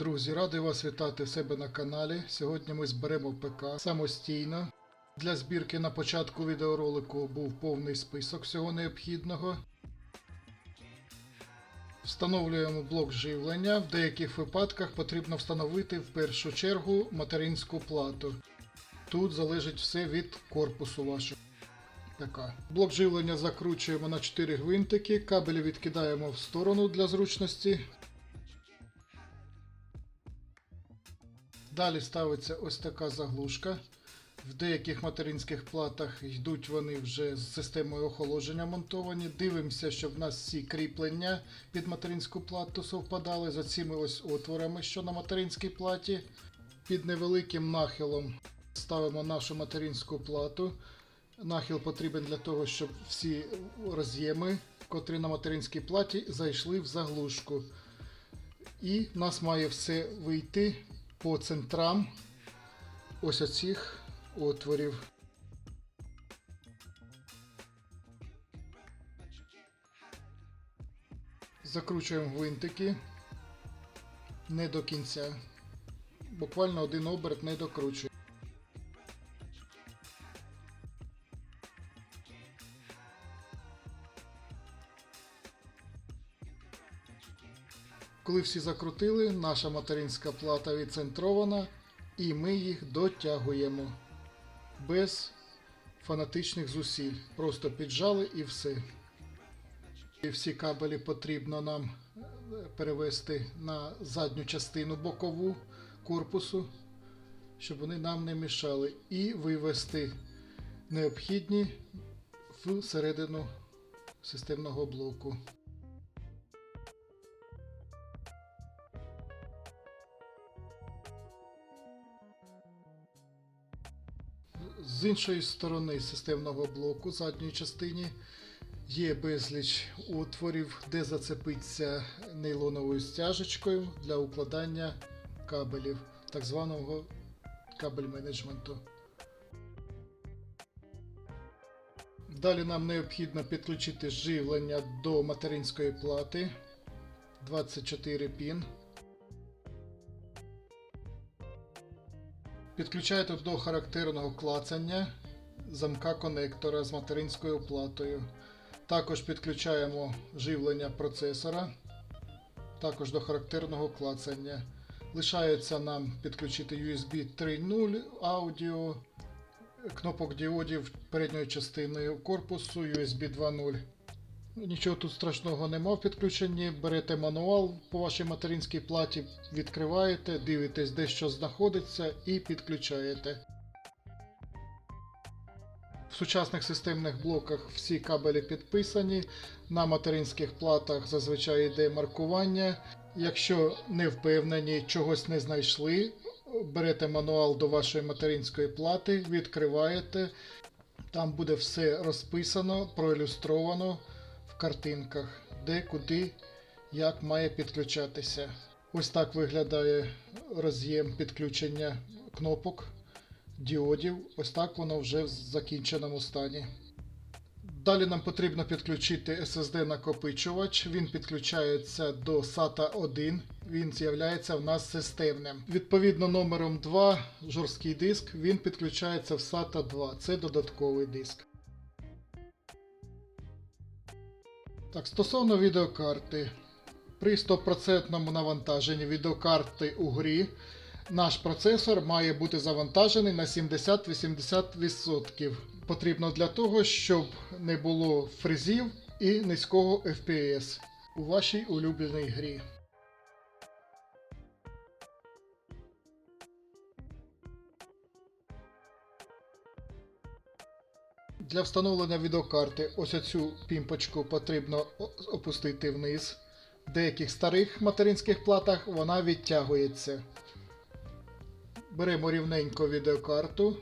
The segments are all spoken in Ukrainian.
Друзі, радий вас вітати в себе на каналі. Сьогодні ми зберемо ПК самостійно. Для збірки на початку відеоролику був повний список всього необхідного. Встановлюємо блок живлення. В деяких випадках потрібно встановити в першу чергу материнську плату. Тут залежить все від корпусу вашого. ПК. Блок живлення закручуємо на 4 гвинтики, кабелі відкидаємо в сторону для зручності. Далі ставиться ось така заглушка. В деяких материнських платах йдуть вони вже з системою охолодження монтовані. Дивимося, щоб в нас всі кріплення під материнську плату совпадали з цими ось отворами, що на материнській платі. Під невеликим нахилом ставимо нашу материнську плату. Нахил потрібен для того, щоб всі роз'єми, котрі на материнській платі, зайшли в заглушку. І в нас має все вийти по центрам ось оцих отворів. Закручуємо гвинтики не до кінця. Буквально один оберт не докручуємо. Коли всі закрутили, наша материнська плата відцентрована, і ми їх дотягуємо без фанатичних зусиль. Просто піджали і все. І всі кабелі потрібно нам е, перевести на задню частину бокову корпусу, щоб вони нам не мішали, і вивести необхідні в середину системного блоку. З іншої сторони системного блоку, задньої частині, є безліч отворів, де зацепиться нейлоновою стяжечкою для укладання кабелів, так званого кабель менеджменту. Далі нам необхідно підключити живлення до материнської плати 24 пін. Підключаєте до характерного клацання замка конектора з материнською платою. Також підключаємо живлення процесора, також до характерного клацання. Лишається нам підключити USB 3.0 аудіо, кнопок діодів передньої частини корпусу USB 2.0. Нічого тут страшного нема в підключенні. Берете мануал по вашій материнській платі, відкриваєте, дивитесь, де що знаходиться, і підключаєте. В сучасних системних блоках всі кабелі підписані. На материнських платах зазвичай йде маркування. Якщо не впевнені, чогось не знайшли, берете мануал до вашої материнської плати, відкриваєте. Там буде все розписано, проілюстровано картинках, де, куди, як має підключатися. Ось так виглядає роз'єм підключення кнопок, діодів. Ось так воно вже в закінченому стані. Далі нам потрібно підключити SSD накопичувач. Він підключається до SATA 1. Він з'являється в нас системним. Відповідно, номером 2 жорсткий диск. Він підключається в SATA 2. Це додатковий диск. Так, стосовно відеокарти. При 100% навантаженні відеокарти у грі наш процесор має бути завантажений на 70-80%. Потрібно для того, щоб не було фризів і низького FPS у вашій улюбленій грі. Для встановлення відеокарти ось оцю пімпочку потрібно опустити вниз. В деяких старих материнських платах вона відтягується. Беремо рівненько відеокарту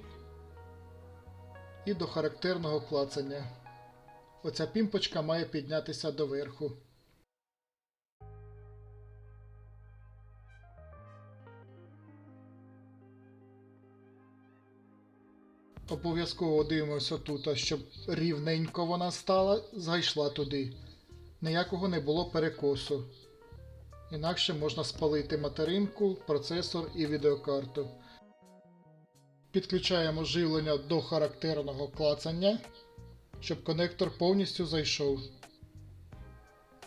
і до характерного клацання. Оця пімпочка має піднятися доверху. Обов'язково дивимося тут, щоб рівненько вона стала, зайшла туди. Ніякого не було перекосу. інакше можна спалити материнку, процесор і відеокарту. Підключаємо живлення до характерного клацання, щоб конектор повністю зайшов.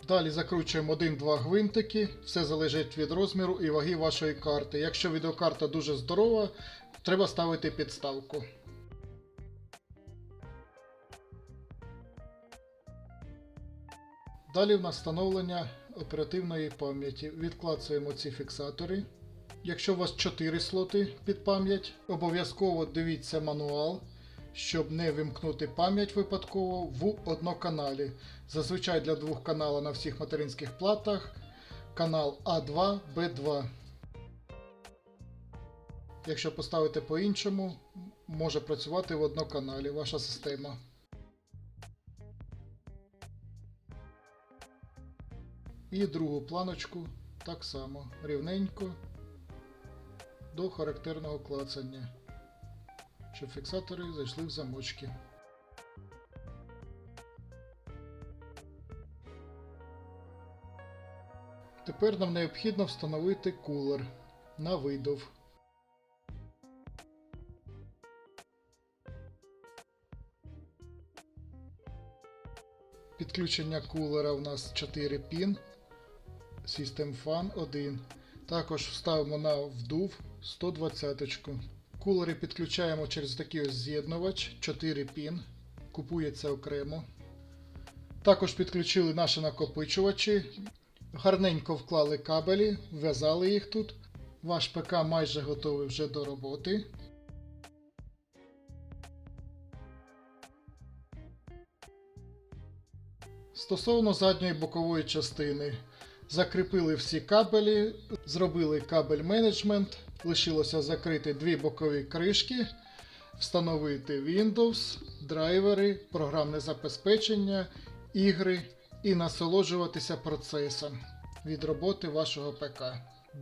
Далі закручуємо 1-2 гвинтики, все залежить від розміру і ваги вашої карти. Якщо відеокарта дуже здорова, треба ставити підставку. Далі в нас встановлення оперативної пам'яті. Відклацуємо ці фіксатори. Якщо у вас 4 слоти під пам'ять, обов'язково дивіться мануал, щоб не вимкнути пам'ять випадково в одноканалі. Зазвичай для двох каналів на всіх материнських платах канал А2, Б2. Якщо поставити по-іншому, може працювати в одноканалі ваша система. І другу планочку так само рівненько до характерного клацання, щоб фіксатори зайшли в замочки. Тепер нам необхідно встановити кулер на видов. Підключення кулера у нас 4 пін. System Fan 1. Також вставимо на вдув 120. Кулери підключаємо через такий ось з'єднувач 4 пін. Купується окремо. Також підключили наші накопичувачі. Гарненько вклали кабелі, вв'язали їх тут. Ваш ПК майже готовий вже до роботи. Стосовно задньої бокової частини, закріпили всі кабелі, зробили кабель менеджмент, лишилося закрити дві бокові кришки, встановити Windows, драйвери, програмне забезпечення, ігри і насолоджуватися процесом від роботи вашого ПК.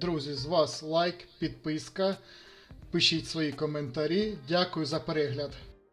Друзі, з вас лайк, підписка, пишіть свої коментарі. Дякую за перегляд.